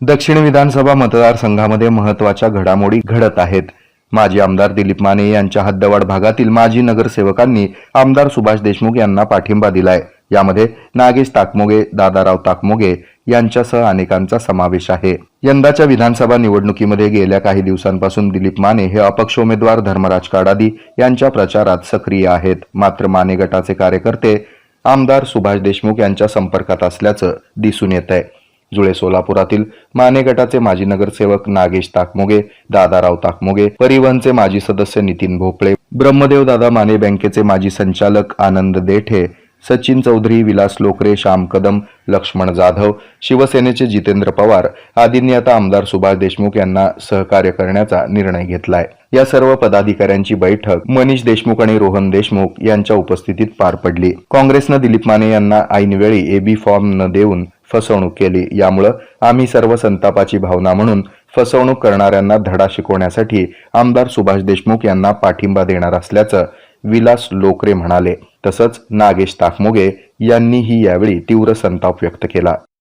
दक्षिण विधानसभा मतदारसंघामध्ये महत्त्वाच्या घडामोडी घडत आहेत. माजी आमदार दिलीप माने यांच्या हद्दवाड भागातील माजी नगरसेवकांनी आमदार सुभाष देशमुख यांना पाठिंबा दिलाय. यामध्ये नागेश ताकमोगे दादाराव ताकमोगे यांच्यासह अनेकांचा समावेश आहे. यंदाच्या विधानसभा निवडणुकीमध्ये गेल्या काही दिवसांपासून दिलीप माने हे अपक्ष उमेदवार धर्मराज काडादी यांच्या प्रचारात सक्रिय आहेत. मात्र माने गटाचे कार्यकर्ते आमदार सुभाष देशमुख यांच्या संपर्कात असल्याचं दिसून येत आहे जुळे सोलापुरातील माने गटाचे माजी नगरसेवक नागेश ताकमोगे दादाराव ताकमोगे परिवहनचे माजी सदस्य नितीन भोपळे ब्रह्मदेव दादा माने बँकेचे माजी संचालक आनंद देठे सचिन चौधरी विलास लोकरे श्याम कदम लक्ष्मण जाधव शिवसेनेचे जितेंद्र पवार आदींनी आता आमदार सुभाष देशमुख यांना सहकार्य करण्याचा निर्णय घेतलाय. या सर्व पदाधिकाऱ्यांची बैठक मनीष देशमुख आणि रोहन देशमुख यांच्या उपस्थितीत पार पडली. काँग्रेसनं दिलीप माने यांना ऐनवेळी एबी फॉर्म न देऊन फसवणूक केली. यामुळं आम्ही सर्व संतापाची भावना म्हणून फसवणूक करणाऱ्यांना धडा शिकवण्यासाठी आमदार सुभाष देशमुख यांना पाठिंबा देणार असल्याचं विलास लोकरे म्हणाले. तसंच नागेश ताकमोगे यांनीही यावेळी तीव्र संताप व्यक्त केला.